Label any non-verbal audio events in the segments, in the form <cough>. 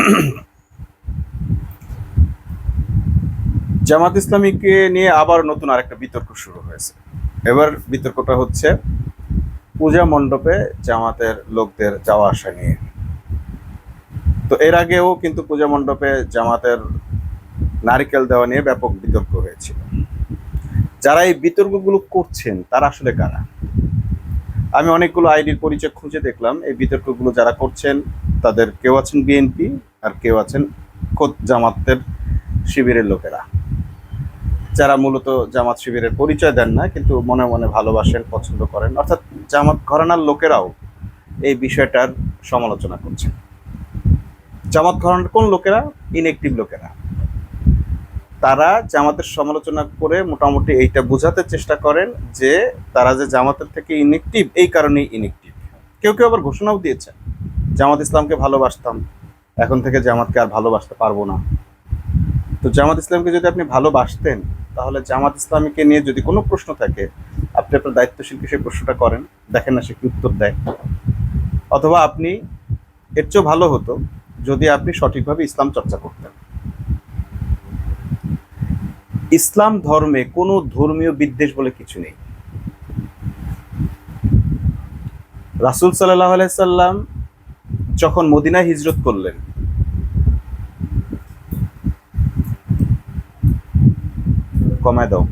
<clears throat> জামাত ইসলামীকে নিয়ে আবার নতুন আরেকটা বিতর্ক শুরু হয়েছে। এবার বিতর্কটা হচ্ছে, পূজা মণ্ডপে জামাতের লোকদের যাওয়া আসা নিয়ে। তো এর আগেও কিন্তু পূজা মণ্ডপে জামাতের নারিকেল দেওয়া নিয়ে ব্যাপক বিতর্ক হয়েছিল। যারা এই বিতর্কগুলো করছেন, তারা আসলে কারা? আমি অনেকগুলো আইডির পরিচয় খুঁজে দেখলাম। এই বিতর্কগুলো যারা করছেন, তাদের কেউ আছেন বিএনপি আর কেউ আছেন খোদ জামাতের শিবিরের লোকেরা। যারা মূলত জামাত শিবিরের পরিচয় দেন না, কিন্তু মনে মনে ভালোবাসেন, পছন্দ করেন, অর্থাৎ জামাত ঘরানার লোকেরাও এই বিষয়টার সমালোচনা করছেন। জামাত ঘরানার কোন লোকেরা? ইনএক্টিভ লোকেরা। তারা জামাতের সমালোচনা করে মোটামুটি এইটা বোঝাতে চেষ্টা করেন যে তারা যে জামাতের থেকে ইনএক্টিভ এই কারণেই ইনএক্টিভ কেউ কেউ আবার ঘোষণাও দিয়েছেন, জামাত ইসলামকে ভালোবাসতাম এখন থেকে জামাতকে আর ভালোবাসতে পারব না। তো জামাত ইসলামকে যদি আপনি ভালোবাসতেন, তাহলে জামাত ইসলামীকে নিয়ে যদি কোনো প্রশ্ন থাকে, আপনি আপনার দায়িত্বশীলকে সেই প্রশ্নটা করেন? দেখেন না সে কি উত্তর দেয়। অথবা আপনি এর চেয়েও ভালো হতো যদি আপনি সঠিকভাবে ইসলাম চর্চা করতেন। ইসলাম ধর্মে কোনো ধর্মীয় বিদ্বেষ বলে কিছু নেই। রাসুল সাল্লাহ আলাইসাল্লাম যখন মদিনায় হিজরত করলেন কমায় দাও।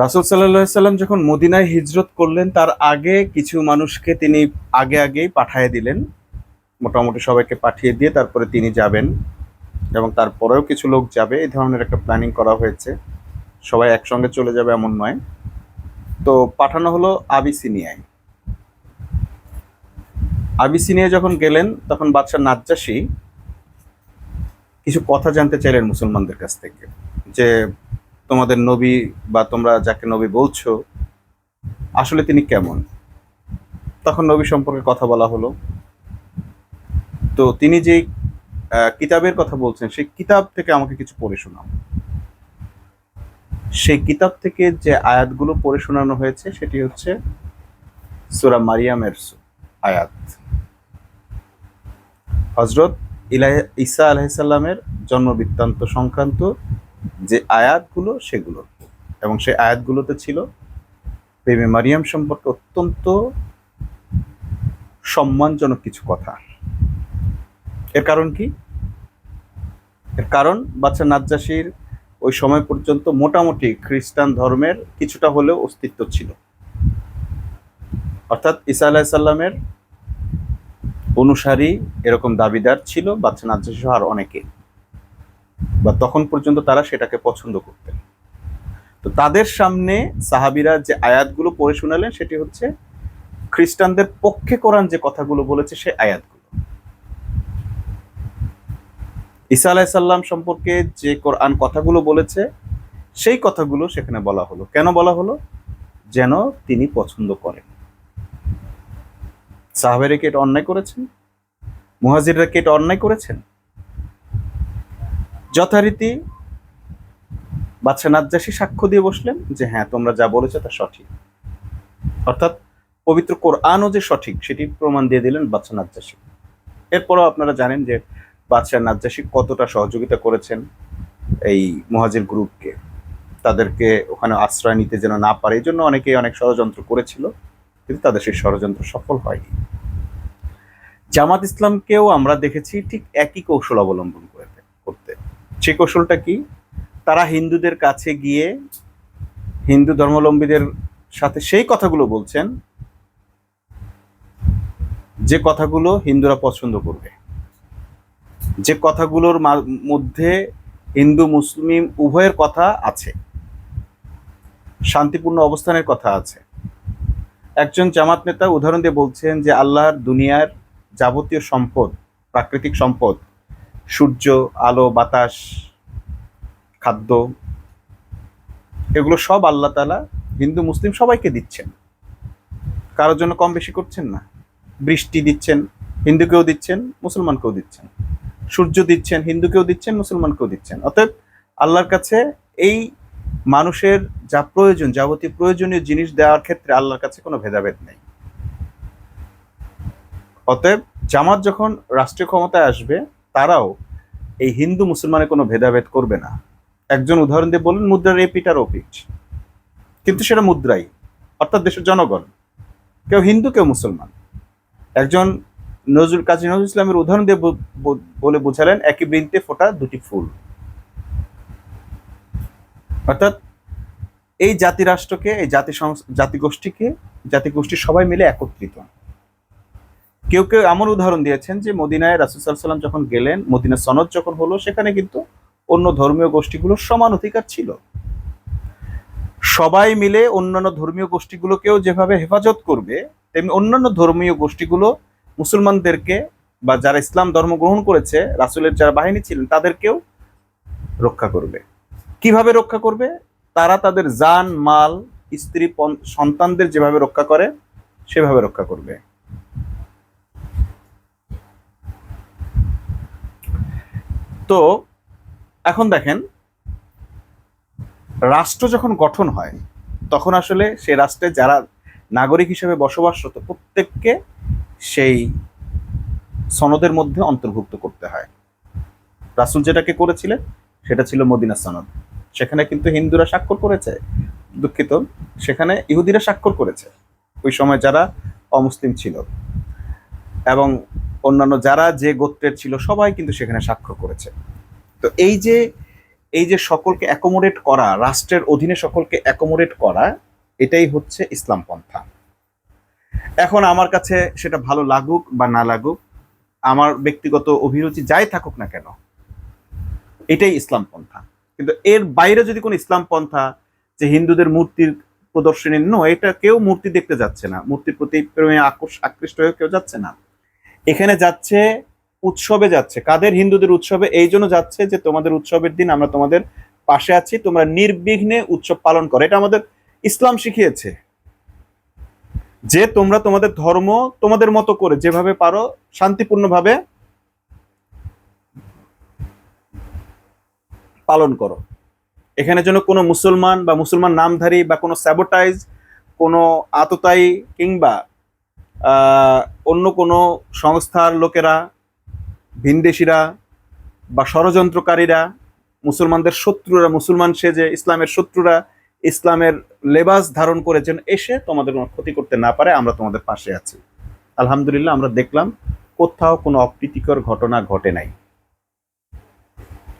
রাসুল সাল্লাহ সাল্লাম যখন মদিনায় হিজরত করলেন, তার আগে কিছু মানুষকে তিনি আগে আগেই পাঠিয়ে দিলেন। মোটামুটি সবাইকে পাঠিয়ে দিয়ে তারপরে তিনি যাবেন এবং তারপরেও কিছু লোক যাবে। এই ধরনের একটা প্ল্যানিং করা হয়েছে। সবাই একসঙ্গে চলে যাবে এমন নয়। তো পাঠানো হলো আবিসিনিয়ায়। আবিসিনিয়া যখন গেলেন, তখন বাদশাহ নাজ্জাসী কিছু কথা জানতে চাইলেন মুসলমানদের কাছ থেকে, যে তোমাদের নবী বা তোমরা যাকে নবী বলছো, আসলে তিনি কেমন? তখন নবী সম্পর্কে কথা বলা হলো। তো তিনি যে কিতাবের কথা বলছেন, সেই কিতাব থেকে আমাকে কিছু পড়ে শোনাও। সেই কিতাব থেকে যে আয়াতগুলো পড়ে শোনানো হয়েছে, সেটি হচ্ছে সুরা মারিয়ামের আয়াত। হজরত ইলাহ ঈসা আলাইসাল্লামের জন্ম বৃত্তান্ত সংক্রান্ত যে আয়াতগুলো, সেগুলো। এবং সেই আয়াতগুলোতে ছিল প্রেমে মারিয়াম সম্পর্কে অত্যন্ত সম্মানজনক কিছু কথা। এর কারণ কি? এর কারণ বাচ্চা নাজ্জাসির ওই সময় পর্যন্ত মোটামুটি খ্রিস্টান ধর্মের কিছুটা হলেও অস্তিত্ব ছিল। অর্থাৎ ঈসা আলাহ সাল্লামের অনুসারী এরকম দাবিদার ছিল বাচ্চা নাজ্জাসি আর অনেকে। বা তখন পর্যন্ত তারা সেটাকে পছন্দ করতেন। তো তাদের সামনে সাহাবিরা যে আয়াতগুলো পড়ে শোনালেন, সেটি হচ্ছে খ্রিস্টানদের পক্ষে কোরআন যে কথাগুলো বলেছে সে আয়াতগুলো। ঈসা আলাইসাল্লাম সম্পর্কে যে কোরআন কথাগুলো বলেছে, সেই কথাগুলো সেখানে বলা হলো। কেন বলা হলো? যেন তিনি পছন্দ করেন। সাহাবেরা কি এটা অন্যায় করেছেন? মুহাজিররা কি এটা অন্যায় করেছেন? যথারীতি বাচ্চা নাজ্জাসী সাক্ষ্য দিয়ে বসলেন যে হ্যাঁ তোমরা যা বলেছ তা সঠিক। অর্থাৎ পবিত্র কোরআনও যে সঠিক, সেটি প্রমাণ দিয়ে দিলেন বাচ্চা নাজ্জাসী। এরপরও আপনারা জানেন যে বাদশাহ নাজ্জাসী কতটা সহযোগিতা করেছেন এই মহাজির গ্রুপকে। তাদেরকে ওখানে আশ্রয় নিতে যেন না পারে, এই জন্য অনেকেই অনেক ষড়যন্ত্র করেছিল। কিন্তু তাদের সেই ষড়যন্ত্র সফল হয়নি। জামাত ইসলামকেও আমরা দেখেছি ঠিক একই কৌশল অবলম্বন করে করতে। সেই কৌশলটা কি? তারা হিন্দুদের কাছে গিয়ে হিন্দু ধর্মাবলম্বীদের সাথে সেই কথাগুলো বলছেন, যে কথাগুলো হিন্দুরা পছন্দ করবে। যে কথাগুলোর মধ্যে হিন্দু, মুসলিম উভয়ের কথা আছে, শান্তিপূর্ণ অবস্থানের কথা আছে। একজন জামাত নেতা উদাহরণ দিয়ে বলছেন যে আল্লাহর দুনিয়ার যাবতীয় সম্পদ, প্রাকৃতিক সম্পদ, সূর্য, আলো, বাতাস, খাদ্য, এগুলো সব আল্লাহ তালা হিন্দু, মুসলিম সবাইকে দিচ্ছেন। কারোর জন্য কম বেশি করছেন না। বৃষ্টি দিচ্ছেন, হিন্দুকেও দিচ্ছেন, মুসলমানকেও দিচ্ছেন। সূর্য দিচ্ছেন, হিন্দুকেও দিচ্ছেন, মুসলমানকেও দিচ্ছেন। অতএব আল্লাহর কাছে এই মানুষের যা প্রয়োজন, যাবতীয় প্রয়োজনীয় জিনিস দেওয়ার ক্ষেত্রে আল্লাহর কাছে কোনো ভেদাভেদ নেই। অতএব জামাত যখন রাষ্ট্রীয় ক্ষমতায় আসবে, তারাও এই হিন্দু মুসলমানের কোনো ভেদাভেদ করবে না। একজন উদাহরণ দিয়ে বললেন মুদ্রার এপিট আর ওপিট কিন্তু সেটা মুদ্রাই, অর্থাৎ দেশের জনগণ। কেউ হিন্দু, কেউ মুসলমান। একজন নজরুল কাজী নজরুল ইসলামের উদাহরণ দিয়ে বলে বোঝালেন, একই বৃন্তে ফোটা দুটি ফুল। অর্থাৎ এই জাতি রাষ্ট্রকে, এই জাতি জাতিগোষ্ঠীকে জাতিগোষ্ঠী সবাই মিলে একত্রিত। কেউ কেউ এমন উদাহরণ দিয়েছেন যে মদিনায় রাসুল সাল্লাম যখন গেলেন মদিনা সনদ যখন হলো, সেখানে কিন্তু অন্য ধর্মীয় গোষ্ঠীগুলোর সমান অধিকার ছিল। সবাই মিলে অন্যান্য ধর্মীয় গোষ্ঠীগুলোকেও যেভাবে হেফাজত করবে, তেমনি অন্যান্য ধর্মীয় গোষ্ঠীগুলো মুসলমানদেরকে বা যারা ইসলাম ধর্ম গ্রহণ করেছে, রাসুলের যারা বাহিনী ছিলেন, তাদেরকেও রক্ষা করবে। কীভাবে রক্ষা করবে? তারা তাদের জান, মাল, স্ত্রী সন্তানদের যেভাবে রক্ষা করে, সেভাবে রক্ষা করবে। তো এখন দেখেন, রাষ্ট্র যখন গঠন হয়, তখন আসলে সে রাষ্ট্রে যারা নাগরিক হিসেবে বসবাসরত প্রত্যেককে সেই সনদের মধ্যে অন্তর্ভুক্ত করতে হয়। রাসুল যেটাকে করেছিলেন, সেটা ছিল মদিনা সনদ। সেখানে কিন্তু হিন্দুরা স্বাক্ষর করেছে, দুঃখিত। সেখানে ইহুদিরা স্বাক্ষর করেছে, ওই সময় যারা অমুসলিম ছিল। এবং অন্যান্য যারা যে গোত্রের ছিল, সবাই কিন্তু সেখানে স্বাক্ষর করেছে। তো এই যে এই যে সকলকে অ্যাকোমোডেট করা, রাষ্ট্রের অধীনে সকলকে অ্যাকোমোডেট করা, এটাই হচ্ছে ইসলাম পন্থা। এখন আমার কাছে সেটা ভালো লাগুক বা না লাগুক, আমার ব্যক্তিগত অভিরুচি যাই থাকুক না কেন, এটাই ইসলাম পন্থা। কিন্তু এর বাইরে যদি কোনো ইসলাম পন্থা যে হিন্দুদের মূর্তির প্রদর্শনী, নো, এটা কেউ মূর্তি দেখতে যাচ্ছে না। মূর্তির প্রতি প্রেমে আকর্ষ আকৃষ্ট হয়ে কেউ যাচ্ছে না। এখানে যাচ্ছে, উৎসবে যাচ্ছে। কাদের হিন্দুদের উৎসবে? এই জন্য যাচ্ছে যে তোমাদের উৎসবের দিন আমরা তোমাদের পাশে আছি, তোমরা নির্বিঘ্নে উৎসব পালন করো। এটা আমাদের ইসলাম শিখিয়েছে। যে তোমরা তোমাদের ধর্ম তোমাদের মতো করে যেভাবে পারো শান্তিপূর্ণভাবে পালন করো। এখানে যেন কোনো মুসলমান বা মুসলমান নামধারী বা কোনো স্যাবোটাইজ কোনো আততায়ী কিংবা অন্য কোনো সংস্থার লোকেরা, ভিনদেশিরা বা ষড়যন্ত্রকারীরা, মুসলমানদের শত্রুরা, মুসলমান সেজে ইসলামের শত্রুরা, ইসলামের লেবাস ধারণ করে যেন এসে তোমাদের কোনো ক্ষতি করতে না পারে, আমরা তোমাদের পাশে আছি। আলহামদুলিল্লাহ আমরা দেখলাম কোথাও কোনো অপ্রীতিকর ঘটনা ঘটে নাই।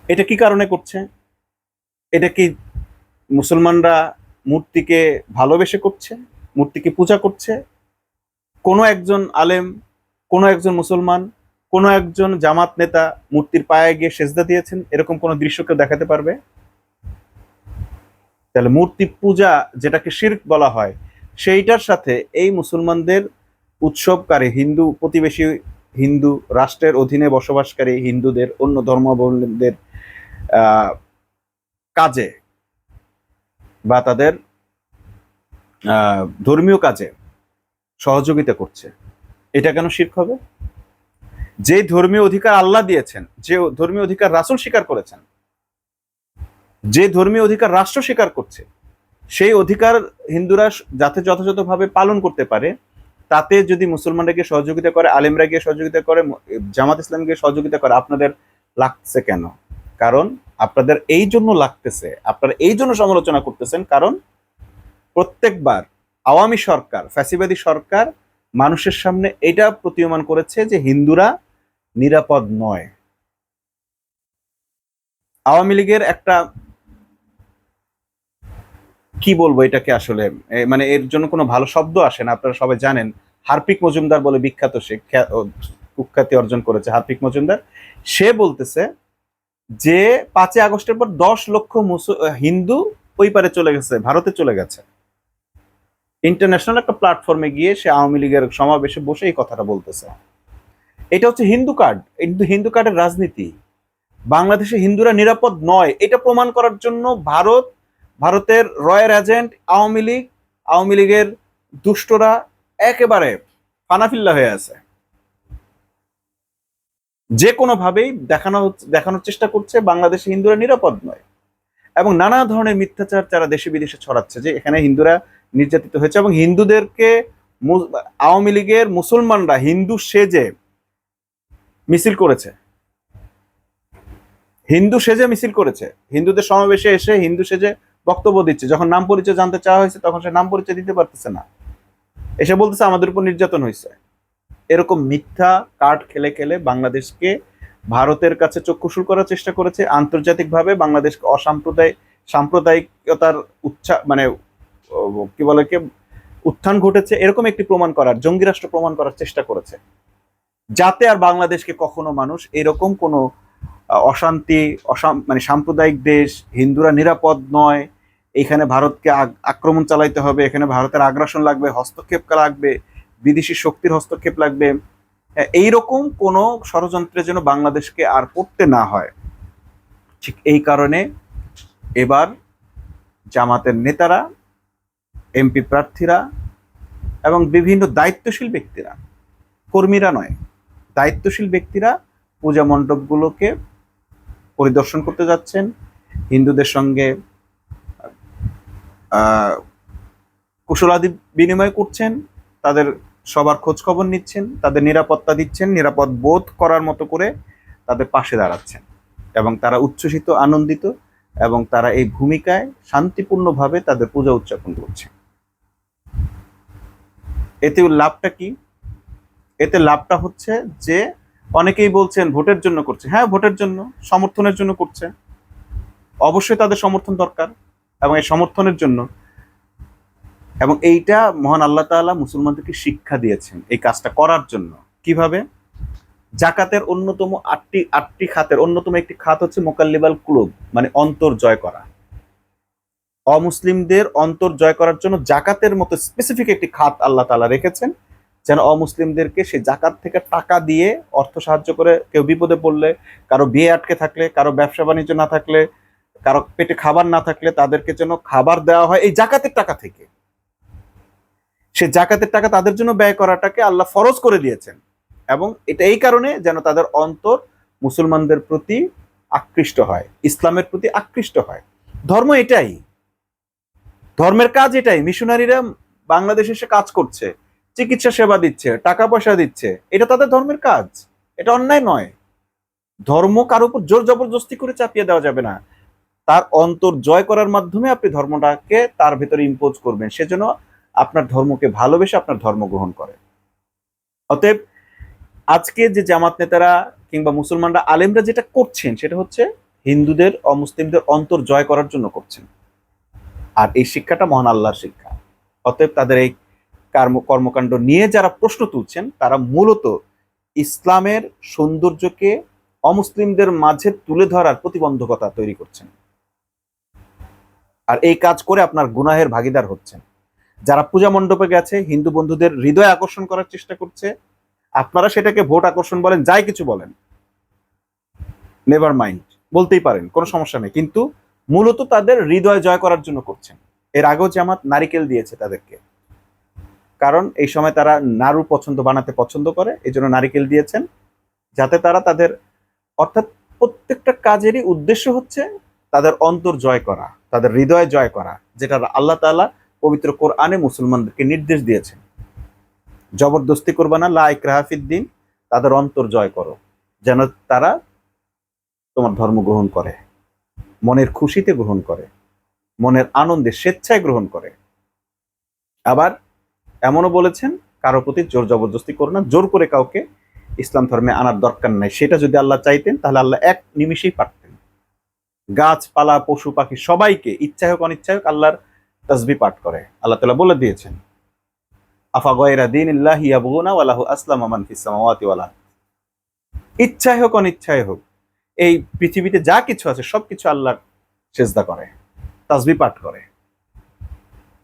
এটা কি কারণে করছে? এটা কি মুসলমানরা মূর্তিকে ভালোবেসে করছে? মূর্তিকে পূজা করছে? কোনো একজন আলেম, কোনো একজন মুসলমান, কোনো একজন জামাত নেতা মূর্তির পায়ে গিয়ে সেজদা দিয়েছেন? এরকম কোনো দৃশ্য কেউ দেখাতে পারবে? তাহলে মূর্তি পূজা যেটাকে শির্ক বলা হয়, সেইটার সাথে এই মুসলমানদের উৎসবকারী হিন্দু প্রতিবেশী হিন্দু রাষ্ট্রের অধীনে বসবাসকারী হিন্দুদের, অন্য ধর্মাবলম্বীদের কাজে বা তাদের ধর্মীয় কাজে সহযোগিতা করছে। এটা কেন শির্ক হবে? যে ধর্মীয় অধিকার আল্লাহ দিয়েছেন, যে ধর্মীয় অধিকার রাসূল স্বীকার করেছেন, যে ধর্মীয় অধিকার রাষ্ট্র স্বীকার করছে, সেই অধিকার হিন্দুরা যাতে যথাযথভাবে পালন করতে পারে, তাতে যদি মুসলমানরা গিয়ে সহযোগিতা করে, আলেমরা গিয়ে সহযোগিতা করে, জামাত ইসলাম গিয়ে সহযোগিতা করে, আপনাদের লাগছে কেন? কারণ আপনাদের এই জন্য লাগতেছে, আপনারা এই জন্য সমালোচনা করতেছেন কারণ প্রত্যেকবার আওয়ামী সরকার, ফ্যাসিবাদী সরকার মানুষের সামনে এটা প্রতীয়মান করেছে যে হিন্দুরা নিরাপদ নয়। আওয়ামী লীগের একটা কি বলব এটাকে আসলে? মানে এর জন্য কোনো ভালো শব্দ আসে না, আপনারা সবাই জানেন। হার্পিক মজুমদার বলে বিখ্যাত সে কুখ্যাতি অর্জন করেছে হার্পিক মজুমদার। সে বলতেছে যে পাঁচই আগস্টের পর দশ লক্ষ হিন্দু ওই পারে চলে গেছে, ভারতে চলে গেছে। ইন্টারন্যাশনাল একটা প্ল্যাটফর্মে গিয়ে সে আওয়ামী লীগের সমাবেশে বসে এই কথাটা বলতেছে। এটা হচ্ছে হিন্দু কার্ড কিন্তু হিন্দু কার্ডের রাজনীতি। বাংলাদেশে হিন্দুরা নিরাপদ নয়, এটা প্রমাণ করার জন্য ভারত, ভারতের রয়্যাল এজেন্ট আওয়ামী লীগ, আওয়ামী লীগের দুষ্টরা একেবারে ফানাফিল্লা হয়ে আছে। যে কোনোভাবেই দেখানো দেখানোর চেষ্টা করছে বাংলাদেশে হিন্দুরা নিরাপদ নয়। এবং নানা ধরনের মিথ্যাচার যারা দেশে বিদেশে ছড়াচ্ছে, যে এখানে হিন্দুরা নির্যাতিত হয়েছে এবং হিন্দুদেরকে আওয়ামী লীগের মুসলমানরা হিন্দু সেজে মিছিল করেছে। হিন্দু সেজে মিছিল করেছে। হিন্দুদের সমাবেশে এসে হিন্দু সেজে বক্তব্য দিচ্ছে। যখন নাম পরিচয় জানতে চাওয়া হয়েছে, তখন সে নাম পরিচয় দিতে পারতেছে না। এসে বলতেছে, আমাদের উপর নির্যাতন হয়েছে। এরকম মিথ্যা কার্ড খেলে খেলে বাংলাদেশকে ভারতের কাছে চক্ষুশুল করার চেষ্টা করেছে। আন্তর্জাতিকভাবে বাংলাদেশকে অসাম্প্রদায়িক সাম্প্রদায়িকতার উচ্ছা মানে কি বলে কি উত্থান ঘটেছে এরকম একটি প্রমাণ করার, জঙ্গি রাষ্ট্র প্রমাণ করার চেষ্টা করেছে। যাতে আর বাংলাদেশকে কখনো মানুষ এরকম কোনো অশান্তি মানে সাম্প্রদায়িক দেশ, হিন্দুরা নিরাপদ নয়, এখানে ভারতকে আক্রমণ চালাইতে হবে, এখানে ভারতের আগ্রাসন লাগবে, হস্তক্ষেপ লাগবে বিদেশি শক্তির হস্তক্ষেপ লাগবে। হ্যাঁ, এইরকম কোনো ষড়যন্ত্রে যেন বাংলাদেশকে আর পড়তে না হয়। ঠিক এই কারণে এবার জামাতের নেতারা এমপি প্রার্থীরা এবং বিভিন্ন দায়িত্বশীল ব্যক্তিরা কর্মীরা নয় দায়িত্বশীল ব্যক্তিরা পূজা মণ্ডপগুলোকে পরিদর্শন করতে যাচ্ছেন। হিন্দুদের সঙ্গে কুশলাদি বিনিময় করছেন। তাদের সবার খোঁজ খবর নিচ্ছেন, তাদের নিরাপত্তা দিচ্ছেন, নিরাপদ বোধ করার মতো করে তাদের পাশে দাঁড়াচ্ছেন। এবং তারা উচ্ছ্বসিত, আনন্দিত এবং তারা এই ভূমিকায় শান্তিপূর্ণভাবে তাদের পূজা উদযাপন করছে। এতে লাভটা কি? এতে লাভটা হচ্ছে যে অনেকেই বলছেন ভোটের জন্য করছে। হ্যাঁ ভোটের জন্য, সমর্থনের জন্য করছে। অবশ্যই তাদের সমর্থন দরকার এবং এই সমর্থনের জন্য এবং এইটা মহান আল্লাহ তাআলা মুসলমানদেরকে শিক্ষা দিয়েছেন এই কাজটা করার জন্য। কীভাবে? জাকাতের অন্যতম আটটি আটটি খাতের অন্যতম একটি খাত হচ্ছে মোকাল্লিবাল কুলুব মানে অন্তর জয় করা। অমুসলিমদের অন্তর জয় করার জন্য জাকাতের মতো স্পেসিফিক একটি খাত আল্লাহ তাআলা রেখেছেন, যেন অমুসলিমদেরকে সেই জাকাত থেকে টাকা দিয়ে অর্থ সাহায্য করে কেউ বিপদে পড়লে, কারও বিয়ে আটকে থাকলে, কারও ব্যবসা বাণিজ্য না থাকলে, কারও পেটে খাবার না থাকলে তাদেরকে যেন খাবার দেওয়া হয় এই জাকাতের টাকা থেকে। সে জাকাতের টাকা তাদের জন্য ব্যয় করাটাকে আল্লাহ ফরজ করে দিয়েছেন। এবং এটা এই কারণে যেন তাদের অন্তর মুসলমানদের প্রতি আকৃষ্ট হয়, ইসলামের প্রতি আকৃষ্ট হয়। ধর্ম এটাই। ধর্মের কাজ এটাই। মিশনারিরা বাংলাদেশে এসে কাজ করছে, চিকিৎসা সেবা দিচ্ছে, টাকা পয়সা দিচ্ছে। এটা তাদের ধর্মের কাজ। এটা অন্যায় নয়। ধর্ম কারও উপর জোর জবরদস্তি করে চাপিয়ে দেওয়া যাবে না। তার অন্তর জয় করার মাধ্যমে আপনি ধর্মটাকে তার ভেতরে ইম্পোজ করবেন। সেজন্য আপনার ধর্মকে ভালোবেসে আপনার ধর্ম গ্রহণ করে। অতএব আজকে যে জামাত নেতারা কিংবা মুসলমানরা আলেমরা যেটা করছেন সেটা হচ্ছে হিন্দুদের অমুসলিমদের অন্তর জয় করার জন্য করছেন। আর এই শিক্ষাটা মহান আল্লাহর শিক্ষা। অতএব তাদের এই কর্ম, কর্মকাণ্ড নিয়ে যারা প্রশ্ন তুলছেন, তারা মূলত ইসলামের সৌন্দর্যকে অমুসলিমদের মাঝে তুলে ধরার প্রতিবন্ধকতা তৈরি করছেন। আর এই কাজ করে আপনার গুনাহের ভাগিদার হচ্ছেন। যারা পূজা মণ্ডপে গেছে, হিন্দু বন্ধুদের হৃদয় আকর্ষণ করার চেষ্টা করছে, আপনারা সেটাকে ভোট আকর্ষণ বলেন, যাই কিছু বলেন। নেভার মাইন্ড বলতেই পারেন, কোনো সমস্যা নেই। কিন্তু মূলত তাদের হৃদয় জয় করার জন্য করছেন। এর আগেও জামাত নারিকেল দিয়েছে তাদেরকে। কারণ এই সময় তারা নাড়ু পছন্দ, বানাতে পছন্দ করে এই জন্য নারিকেল দিয়েছেন। যাতে তারা তাদের, অর্থাৎ প্রত্যেকটা কাজেরই উদ্দেশ্য হচ্ছে তাদের অন্তর জয় করা, তাদের হৃদয় জয় করা, যেটা আল্লাহ তাআলা পবিত্র কোরআনে মুসলমানদেরকে নির্দেশ দিয়েছেন জবরদস্তি করবা না, লা ইকরাহাফিদ্দিন তাদের অন্তর জয় করো, যেন তারা তোমার ধর্ম গ্রহণ করে, মনের খুশিতে গ্রহণ করে, মনের আনন্দে স্বেচ্ছায় গ্রহণ করে। আবার এমনও বলেছেন, কারও প্রতি জোর জবরদস্তি করো না, জোর করে কাউকে ইসলাম ধর্মে আনার দরকার নাই। সেটা যদি আল্লাহ চাইতেন, তাহলে আল্লাহ এক নিমিষেই পারতেন। গাছপালা, পশু পাখি সবাইকে ইচ্ছা হোক অনিচ্ছা হোক, আল্লাহর তসবি পাঠ করে। আল্লাহ তালা বলে দিয়েছেন, আফা গয়রা দিন ইল্লাহ ইয়াবগুনা ওয়ালাহু আসলাম আমান ফিস সামাওয়াতি ওয়াল ইচ্ছায় হোক অনিচ্ছায় হোক, এই পৃথিবীতে যা কিছু আছে, সবকিছু আল্লাহর সেজদা করে, তাসবি পাঠ করে।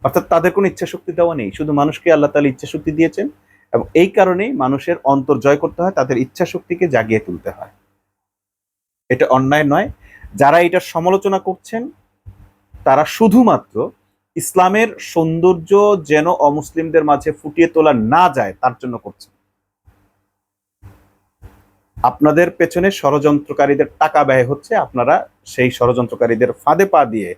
অর্থাৎ তাদের কোনো ইচ্ছা শক্তি দেওয়া নেই, শুধু মানুষকে আল্লাহ তাআলা ইচ্ছা শক্তি দিয়েছেন এবং এই কারণেই মানুষের অন্তর জয় করতে হয়, তাদের ইচ্ছা শক্তিকে জাগিয়ে তুলতে হয়। এটা অন্যায় নয়, যারা এটা সমালোচনা করছেন, তারা শুধুমাত্র ইসলামের সৌন্দর্য যেন অমুসলিমদের মাঝে ফুটিয়ে তোলা না যায়, তার জন্য করছেন আপনাদের পেছনে ষড়যন্ত্রকারীদের টাকা ব্যয় হচ্ছে, আপনারা সেই ষড়যন্ত্রকারীদের ফাঁদে পা দিয়ে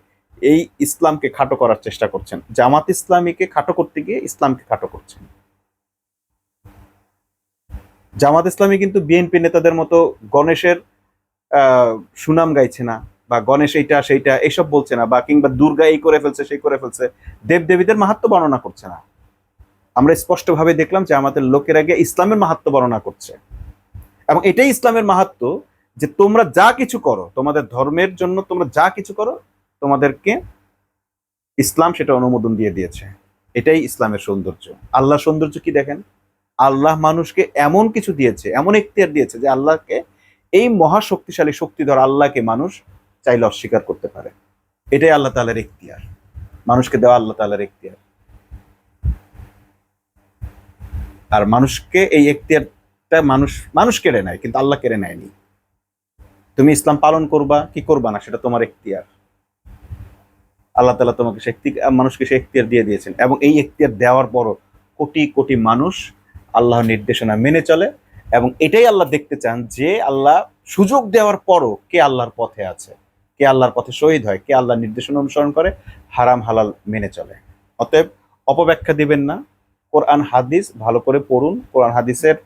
এই ইসলামকে খাটো করার চেষ্টা করছেন। জামাত ইসলামীকে খাটো করতে গিয়ে ইসলামকে খাটো করছেন। জামাত ইসলামী কিন্তু বিএনপি নেতাদের মতো গণেশের সুনাম গাইছে না। বা গণেশ এইটা, সেইটা, এইসব বলছে না, বা কিংবা দুর্গা এই করে ফেলছে, সেই করে ফেলছে দেব দেবীদের মাহাত্ম বর্ণনা করছে না। আমরা স্পষ্টভাবে দেখলাম যে আমাদের লোকেরা গিয়ে ইসলামের মাহাত্ম বর্ণনা করছে। এবং এটাই ইসলামের মাহাত্ম যে তোমরা যা কিছু করো, তোমাদের ধর্মের জন্য তোমরা যা কিছু করো, তোমাদেরকে ইসলাম সেটা অনুমোদন দিয়ে দিয়েছে। এটাই ইসলামের সৌন্দর্য। আল্লাহ সৌন্দর্য কি দেখেন? আল্লাহ মানুষকে এমন কিছু দিয়েছে, এমন এখতিয়ার দিয়েছে যে আল্লাহকে এই মহা শক্তিশালী শক্তিধর আল্লাহকে মানুষ চাইলে অস্বীকার করতে পারে। এটাই আল্লাহ তাআলার এখতিয়ার মানুষকে দেওয়া আল্লাহ তাআলার এখতিয়ার আর মানুষকে এই এখতিয়ারটা মানুষ মানুষ কেড়ে নেয়, কিন্তু আল্লাহ কেড়ে নেয়নি। তুমি ইসলাম পালন করবা, কি করবা না, সেটা তোমার এখতিয়ার আল্লাহ তালা তোমাকে সে মানুষকে সে এখতিয়ার দিয়ে দিয়েছেন। এবং এই এখতিয়ার দেওয়ার পরও কোটি কোটি মানুষ আল্লাহর নির্দেশনা মেনে চলে এবং এটাই আল্লাহ দেখতে চান যে আল্লাহ সুযোগ দেওয়ার পরও কে আল্লাহর পথে আছে। কে আল্লাহর পথে শহীদ হয়, কে আল্লাহর নির্দেশনা অনুসরণ করে, হারাম, হালাল মেনে চলে। অতএব অপব্যাখ্যা দিবেন না, কোরআন, হাদিস ভালো করে পড়ুন, কোরআন, হাদিসের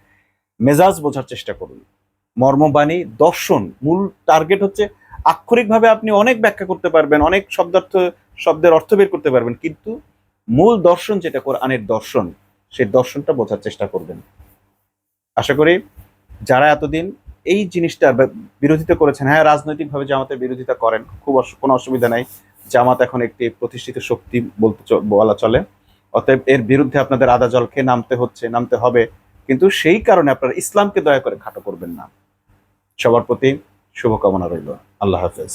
মেজাজ বোঝার চেষ্টা করুন। মর্মবাণী, দর্শন, মূল টার্গেট হচ্ছে আক্ষরিকভাবে আপনি অনেক ব্যাখ্যা করতে পারবেন, অনেক শব্দার্থ, শব্দের অর্থ বের করতে পারবেন, কিন্তু মূল দর্শন যেটা কোরআনের দর্শন, সেই দর্শনটা বোঝার চেষ্টা করবেন। আশা করি যারা এতদিন এই জিনিসটা বিরোধিতা করেছেন। হ্যাঁ রাজনৈতিকভাবে জামাতের বিরোধিতা করেন। খুব কোনো অসুবিধা নাই। জামাত এখন একটি প্রতিষ্ঠিত শক্তি বলতে বলা চলে। অতএব এর বিরুদ্ধে আপনাদের আদা জল খেয়ে নামতে হচ্ছে, নামতে হবে। কিন্তু সেই কারণে আপনারা ইসলামকে দয়া করে খাটো করবেন না। সবার প্রতি শুভকামনা রইল। আল্লাহ হাফেজ।